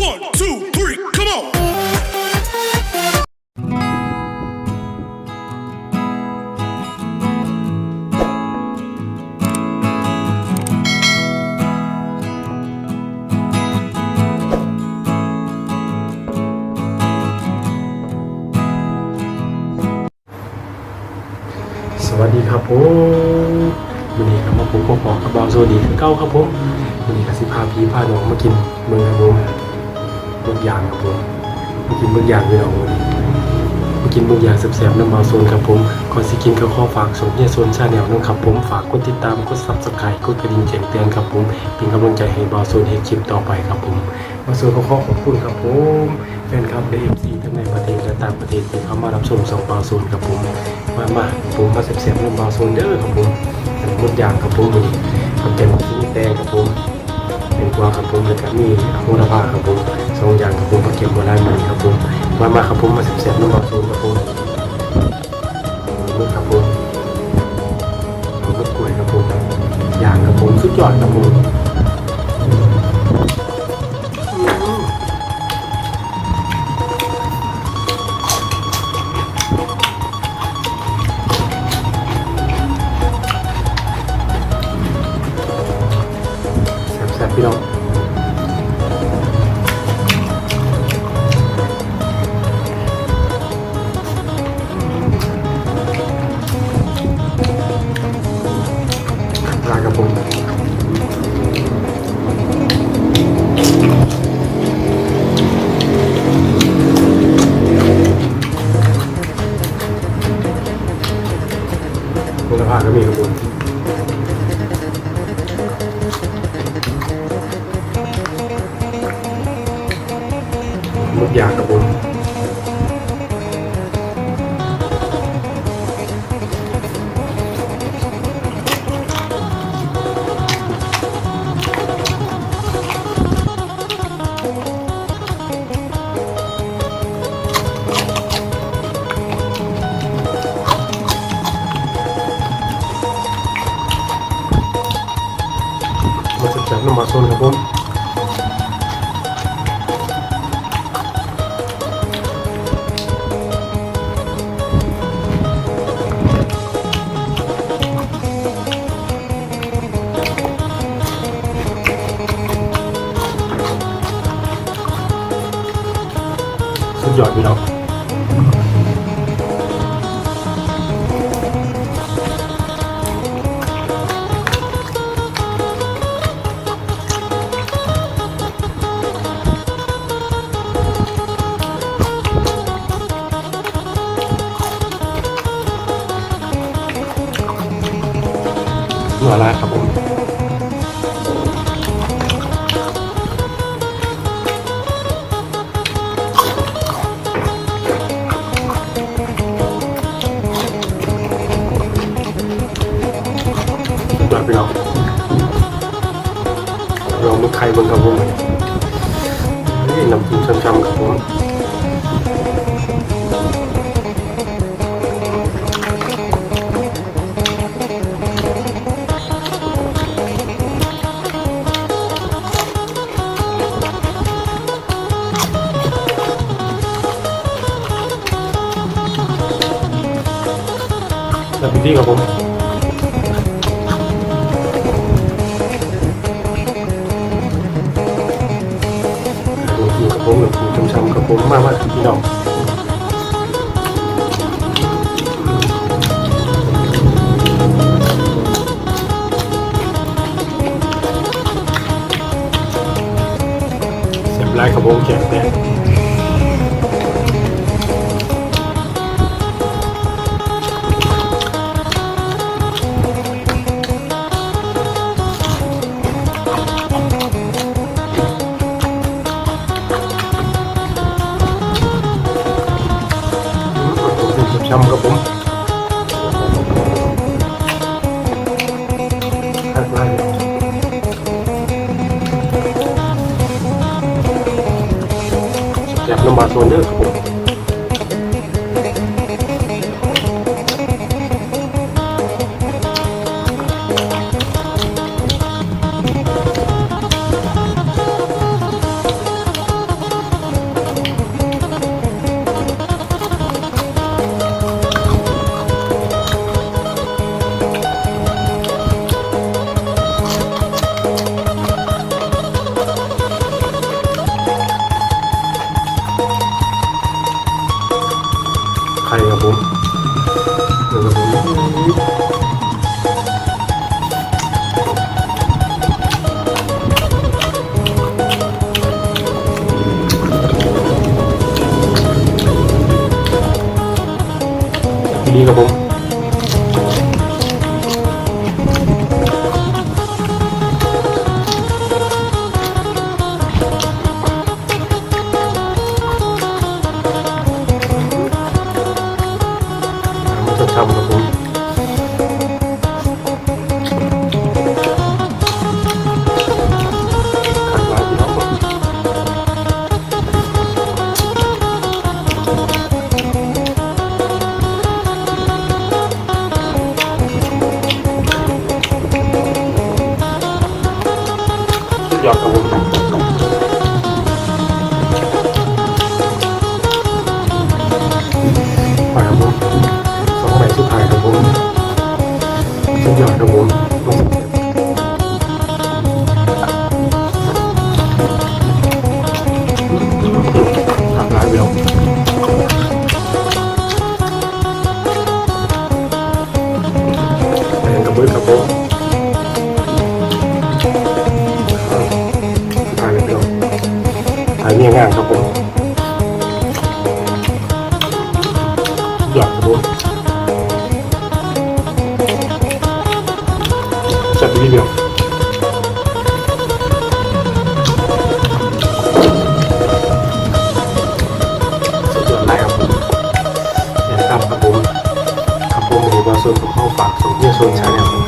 One, two, three, come on. สวัสดีครับผมวันนี้ครับมาผมก็ขอกับบาโซดีคือเก้าครับผมวันนี้ก็สิพาพี่พาน้องมากินเมืองครับผม เมือยางครับผมมากินเมือยางพี่น้องวันนี้มากินเมือยางแซ่บๆน้ำบาโซนครับผมก่อนสิกินก็ข้อฝากสมเนี่ยโซนชาแนลนะครับผมฝากกดติดตามกดซับสไครต์กดกระดิ่งแจ้งเตือนครับผมเป็นกำลังใจให้บาโซนเฮคลิปต่อไปครับผมบาโซนก็ขอขอบคุณครับผมแฟนคลับเอฟซีทั้งในประเทศและต่างประเทศที่เข้ามารับชมสองบาโซนครับผมมามาผมมาเสียบๆน้ำบาโซนเด้อครับผมเป็นมุดยางครับผมวันนี้มันเป็นที่แดงครับผม เป็นกวางครับผมแล้วก็มีคุณภาพครับผมสองอย่างครับผมมาเก็บโบราณมาครับผมมามาครับผมมาเสียบๆน้ำบาโซนครับผมมุดครับผมมุดกล้วยครับผมยางครับผมสุดยอดครับผม ผ้าก็มีครับผมมุกยางครบผม จับๆน้ำมาโซนครับผม สุดยอดพี่น้อง หน่อละครับผมหลับไปเรามือไข่บนครับผมนี่น้ำจิ้มช้ำๆครับผม แล้วพี่ครับผมดูดูกระผมหรือดูช้ำๆกระผมมากมากพี่น้องเสียบลายกระผมแข็งแต่ ดูช้ำครับผมหักลายแกบน้ำบาโซนเดอร์ครับผม ดีครั สุดยอดครับผมไปครับผมสองใบสุ จับดีเดียวสุดยอดไลายครับผมแนะนำครับผมครับผมมีบาส่วนของเข้าฝากส่งเยี่ยชนชาแน